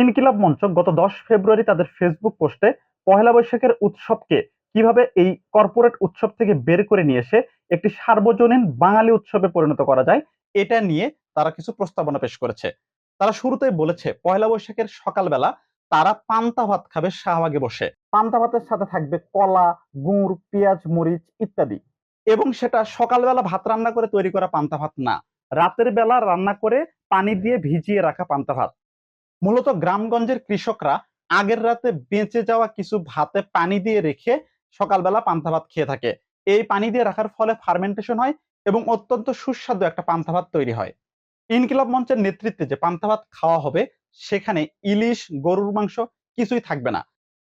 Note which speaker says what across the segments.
Speaker 1: ইনকিলাব মঞ্চ গত দশ ফেব্রুয়ারি তাদের ফেসবুক পোস্টে পহেলা বৈশাখের উৎসবকে কীভাবে এই কর্পোরেট উৎসব থেকে বের করে নিয়ে এসে একটি সার্বজনীন বাঙালি উৎসবে পরিণত করা যায়, এটা নিয়ে তারা কিছু প্রস্তাবনা পেশ করেছে। তারা শুরুতেই বলেছে পয়লা বৈশাখের সকালবেলা তারা পান্তা ভাত খাবে শাহবাগে বসে। পান্তা ভাতের সাথে থাকবে কলা, গুড়, পেঁয়াজ, মরিচ ইত্যাদি। এবং সেটা সকালবেলা ভাত রান্না করে তৈরি করা পান্তা ভাত না। রাতের বেলা রান্না করে পানি দিয়ে ভিজিয়ে রাখা পান্তা ভাত। মূলত গ্রামগঞ্জের কৃষকরা আগের রাতে বেঁচে যাওয়া কিছু ভাতে পানি দিয়ে রেখে সকালবেলা পান্তা ভাত খেয়ে থাকে। এই পানি দিয়ে রাখার ফলে ফার্মেন্টেশন হয় এবং অত্যন্ত সুস্বাদু একটা পান্তা ভাত তৈরি হয়। ইনকিলাব মঞ্চের নেতৃত্বে যে পান্তা ভাত খাওয়া হবে, সেখানে ইলিশ, গরুর মাংস কিছুই থাকবে না।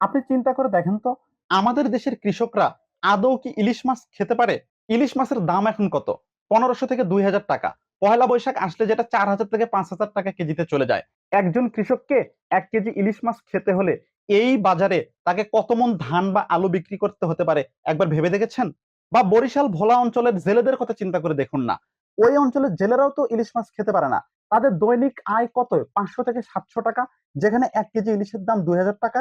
Speaker 1: আপনি চিন্তা করে দেখেন তো, আমাদের দেশের কৃষকরা আদৌ কি ইলিশ মাছ খেতে পারে? ইলিশ মাছের দাম এখন কত? পনেরোশো থেকে দুই হাজার টাকা। পয়লা বৈশাখ আসলে যেটা চার হাজার থেকে পাঁচ হাজার টাকা কেজিতে চলে যায়। একজন কৃষককে এক কেজি ইলিশ মাছ খেতে হলে এই বাজারে তাকে কত মন ধান বা আলু বিক্রি করতে হতে পারে? একবার ভেবে দেখেছেন? বা বরিশাল ভোলা অঞ্চলের জেলেদের কথা চিন্তা করে দেখুন না। ওই অঞ্চলের জেলেরাও তো ইলিশ মাছ খেতে পারে না। তাদের দৈনিক আয় কত? পাঁচশো থেকে সাতশো টাকা, যেখানে এক কেজি ইলিশের দাম দুই হাজার টাকা।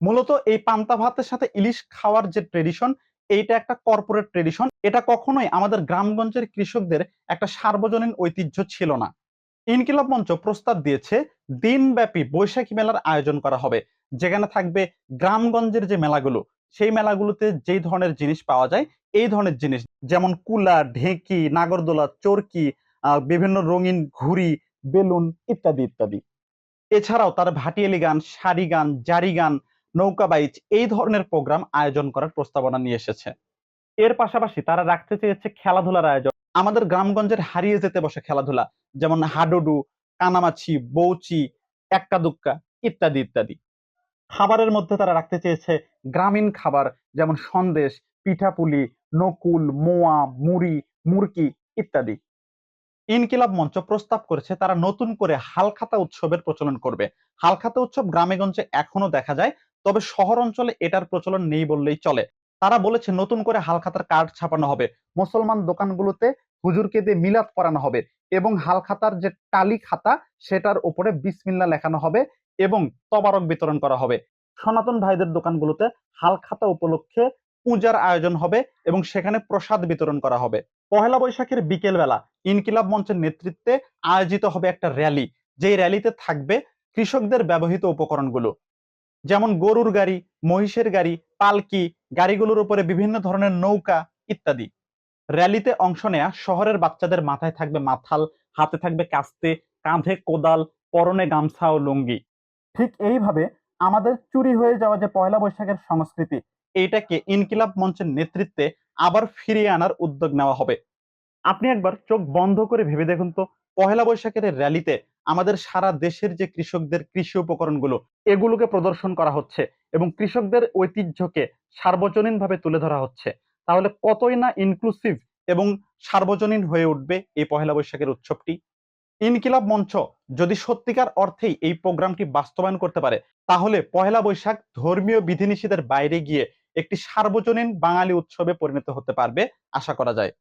Speaker 1: মূলত এই পান্তা ভাতের সাথে ইলিশ খাওয়ার যে ট্রেডিশন, এইটা একটা কর্পোরেট ট্রেডিশন। এটা কখনোই আমাদের গ্রামগঞ্জের কৃষকদের একটা সার্বজনীন ঐতিহ্য ছিল না। ইনকিলাব মঞ্চ প্রস্তাব দিয়েছে, দিনব্যাপী বৈশাখী মেলার আয়োজন করা হবে। যেখানে থাকবে গ্রামগঞ্জের যে মেলাগুলো, সেই মেলাগুলোতে যেই ধরনের জিনিস পাওয়া যায়, এই ধরনের জিনিস, যেমন কুলা, ঢেঁকি, নাগরদোলা, চরকি বিভিন্ন রঙিন ঘুড়ি, বেলুন ইত্যাদি ইত্যাদি। এছাড়াও তার ভাটিয়ালি গান, শাড়ি গান, জারি গান, নৌকা বাইচ, এই ধরনের প্রোগ্রাম আয়োজন করার প্রস্তাবনা নিয়ে এসেছে। এর পাশাপাশি তারা রাখতে চেয়েছে খেলাধুলার আয়োজন। আমাদের গ্রামগঞ্জের হারিয়ে যেতে বসে খেলাধুলা, যেমন হাডুডু, কানামাছি, বৌচি এক্কা দুক্কা ইত্যাদি ইত্যাদি। খাবারের মধ্যে তারা রাখতে চেয়েছে গ্রামীণ খাবার, যেমন সন্দেশ, পিঠাপুলি, নকুল, মোয়া, মুড়ি, মুরকি ইত্যাদি। ইনকিলাব মঞ্চ প্রস্তাব করেছে তারা নতুন করে হালখাতা উৎসবের প্রচলন করবে। হালখাতা উৎসব গ্রামেগঞ্জে এখনও দেখা যায়, তবে শহর অঞ্চলে এটার প্রচলন নেই বললেই চলে। তারা বলেছে, নতুন করে হালখাতার কার্ড ছাপানো হবে। মুসলমান দোকানগুলোতে হুজুরকে দিয়ে মিলাদ পড়ানো হবে এবং হালখাতার যে টালি খাতা, সেটার উপরে বিসমিল্লা লেখানো হবে এবং তবারক বিতরণ করা হবে। সনাতন ভাইদের দোকানগুলোতে হালখাতা উপলক্ষে পূজার আয়োজন হবে এবং সেখানে প্রসাদ বিতরণ করা হবে। পহেলা বৈশাখের বিকেল বেলা ইনকিলাব মঞ্চের নেতৃত্বে আয়োজিত হবে একটা র্যালি। যেই র্যালিতে থাকবে কৃষকদের ব্যবহৃত উপকরণগুলো। যেমন গরুর গাড়ি, মহিষের গাড়ি, পালকি, গাড়িগুলোর উপরে বিভিন্ন ধরনের নৌকা ইত্যাদি। র্যালিতে অংশ নেয়া শহরের বাচ্চাদের মাথায় থাকবে মাথাল, হাতে থাকবে কাস্তে, কাঁধে কোদাল, পরনে গামছা ও লুঙ্গি। ঠিক এইভাবে আমাদের চুরি হয়ে যাওয়া যে পয়লা বৈশাখের সংস্কৃতি, এইটাকে ইনকিলাব মঞ্চের নেতৃত্বে আবার ফিরিয়ে আনার উদ্যোগ নেওয়া হবে। আপনি একবার চোখ বন্ধ করে ভেবে দেখুন তো পহেলা বৈশাখের র্যালিতে আমাদের সারা দেশের যে কৃষকদের কৃষি উপকরণগুলো, এগুলোকে প্রদর্শন করা হচ্ছে এবং কৃষকদের ঐতিহ্যকে সার্বজনীনভাবে তুলে ধরা হচ্ছে। তাহলে কতই না ইনক্লুসিভ এবং সার্বজনীন হয়ে উঠবে এই পহেলা বৈশাখের উৎসবটি? ইনকিলাব মঞ্চ যদি সত্যিকার অর্থেই এই প্রোগ্রামটি বাস্তবায়ন করতে পারে, তাহলে পহেলা বৈশাখ ধর্মীয় বিধিনিষেধের বাইরে গিয়ে একটি সার্বজনীন বাঙালি উৎসবে পরিণত হতে পারবে, আশা করা যায়।